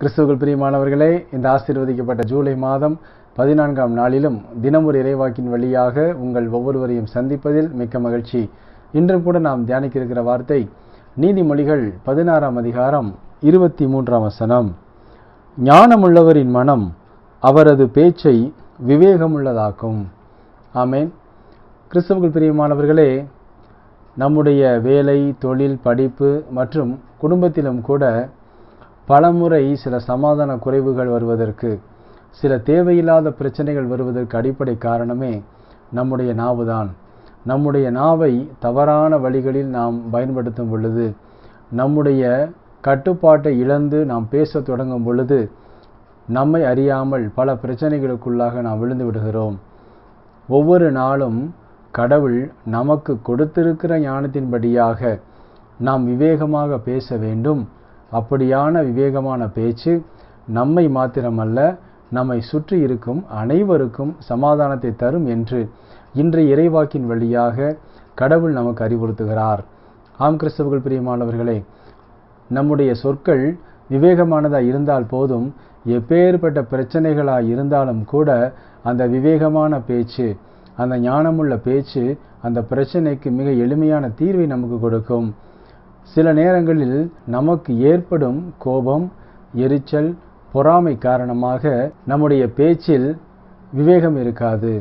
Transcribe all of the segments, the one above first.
கிறிஸ்துவர்கள் பிரியமானவர்களே இந்த ஆசீர்வதிக்கப்பட்ட ஜூலை மாதம் பதினான்காம் நாளிலும் தினமொரு இறைவாக்கின் வழியாக உங்கள் ஒவ்வொருவரையும் சந்திப்பதில் மிக்க மகிழ்ச்சி. இன்றும் கூட நாம் தியானிக்க இருக்கிற வார்த்தை நீதிமொழிகள் பதினாறாம் அதிகாரம் இருபத்தி மூன்றாம் வசனம். ஞானமுள்ளவரின் மனம் அவரது பேச்சை விவேகமுள்ளதாக்கும். ஆமேன். கிறிஸ்தவர்கள் பிரியமானவர்களே நம்முடைய வேலை தொழில் படிப்பு மற்றும் குடும்பத்திலும் கூட பலமுறை சில சமாதான குறைவுகள் வருவதற்கு சில தேவையில்லாத பிரச்சனைகள் வருவதற்கு அடிப்படை காரணமே நம்முடைய நாவுதான். நம்முடைய நாவை தவறான வழிகளில் நாம் பயன்படுத்தும் பொழுது நம்முடைய கட்டுப்பாட்டை இழந்து நாம் பேசத் தொடங்கும் பொழுது நம்மை அறியாமல் பல பிரச்சனைகளுக்குள்ளாக நாம் விழுந்து விடுகிறோம். ஒவ்வொரு நாளும் கடவுள் நமக்கு கொடுத்திருக்கிற ஞானத்தின்படியாக நாம் விவேகமாக பேச வேண்டும். அப்படியான விவேகமான பேச்சு நம்மை மாத்திரமல்ல நம்மை சுற்றி இருக்கும் அனைவருக்கும் சமாதானத்தை தரும் என்று இன்றைய இறைவாக்கின் வழியாக கடவுள் நமக்கு அறிவுறுத்துகிறார். ஆம் கிறிஸ்தவர்கள் பிரியமானவர்களே நம்முடைய சொற்கள் விவேகமானதாக இருந்தால் போதும் எப்பேற்பட்ட பிரச்சனைகளாக இருந்தாலும் கூட அந்த விவேகமான பேச்சு அந்த ஞானமுள்ள பேச்சு அந்த பிரச்சனைக்கு மிக எளிமையான தீர்வை நமக்கு கொடுக்கும். சில நேரங்களில் நமக்கு ஏற்படும் கோபம் எரிச்சல் பொறாமை காரணமாக நம்முடைய பேச்சில் விவேகம் இருக்காது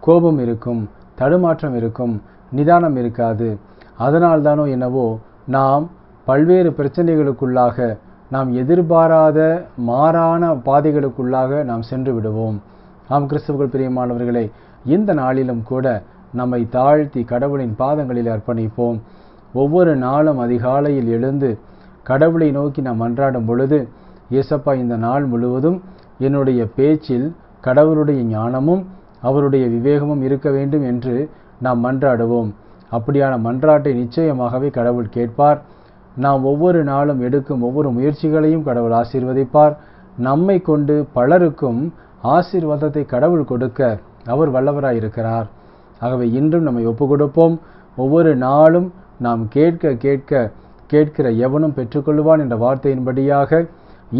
கோபம் இருக்கும் தடுமாற்றம் இருக்கும் நிதானம் இருக்காது. அதனால்தானோ என்னவோ நாம் பல்வேறு பிரச்சனைகளுக்குள்ளாக நாம் எதிர்பாராத மாறான பாதைகளுக்குள்ளாக நாம் சென்று விடுவோம். ஆம் கிறிஸ்தவர்கள் பிரியமானவர்களே இந்த நாளிலும் கூட நம்மை தாழ்த்தி கடவுளின் பாதங்களில் அர்ப்பணிப்போம். ஒவ்வொரு நாளும் அதிகாலையில் எழுந்து கடவுளை நோக்கி நாம் மன்றாடும் பொழுது இயேசப்பா இந்த நாள் முழுவதும் என்னுடைய பேச்சில் கடவுளுடைய ஞானமும் அவருடைய விவேகமும் இருக்க வேண்டும் என்று நாம் மன்றாடுவோம். அப்படியான மன்றாட்டை நிச்சயமாகவே கடவுள் கேட்பார். நாம் ஒவ்வொரு நாளும் எடுக்கும் ஒவ்வொரு முயற்சிகளையும் கடவுள் ஆசீர்வதிப்பார். நம்மை கொண்டு பலருக்கும் ஆசீர்வாதத்தை கடவுள் கொடுக்க அவர் வல்லவராயிருக்கிறார். ஆகவே இன்றும் நம்மை ஒப்பு கொடுப்போம் ஒவ்வொரு நாளும் நாம் கேட்க கேட்க கேட்கிற எவனும் பெற்றுக்கொள்வான் என்ற வார்த்தையின்படியாக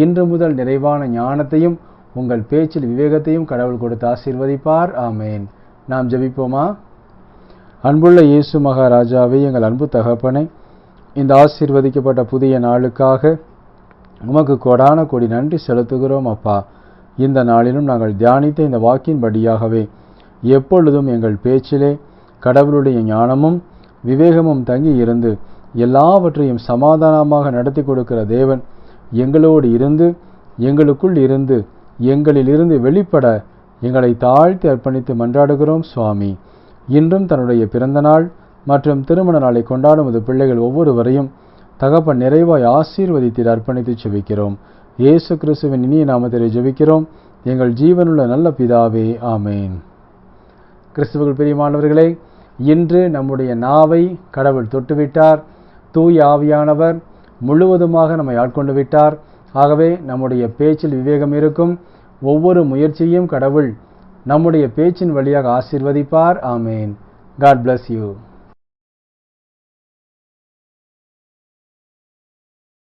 இன்று முதல் நிறைவான ஞானத்தையும் உங்கள் பேச்சில் விவேகத்தையும் கடவுள் கொடுத்து ஆசீர்வதிப்பார். ஆமேன். நாம் ஜபிப்போமா? அன்புள்ள இயேசு மகாராஜாவே எங்கள் அன்பு தகப்பனை இந்த ஆசீர்வதிக்கப்பட்ட புதிய நாளுக்காக உமக்கு கொடான கொடி நன்றி செலுத்துகிறோம் அப்பா. இந்த நாளிலும் நாங்கள் தியானித்த இந்த வாக்கின்படியாகவே எப்பொழுதும் எங்கள் பேச்சிலே கடவுளுடைய ஞானமும் விவேகமும் தங்கி இருந்து எல்லாவற்றையும் சமாதானமாக நடத்தி கொடுக்கிற தேவன் எங்களோடு இருந்து எங்களுக்குள் இருந்து எங்களிலிருந்து வெளிப்பட எங்களை தாழ்த்தி அர்ப்பணித்து மன்றாடுகிறோம் சுவாமி. இன்றும் தன்னுடைய பிறந்த நாள் மற்றும் திருமண நாளை கொண்டாடும் பிள்ளைகள் ஒவ்வொருவரையும் தகப்பன் நிறைவாய் ஆசீர்வதித்து அர்ப்பணித்து செபிக்கிறோம் இயேசு கிறிஸ்துவின் இனிய நாமத்திலே ஜெபிக்கிறோம். எங்கள் ஜீவனுள்ள நல்ல பிதாவே ஆமேன். கிறிஸ்துவர்கள் பிரியமானவர்களே இன்று நம்முடைய நாவை கடவுள் தொட்டுவிட்டார். தூய் ஆவியானவர் முழுவதுமாக நம்மை ஆட்கொண்டு விட்டார். ஆகவே நம்முடைய பேச்சில் விவேகம் இருக்கும். ஒவ்வொரு முயற்சியும் கடவுள் நம்முடைய பேச்சின் வழியாக ஆசீர்வதிப்பார். ஆமேன். God bless you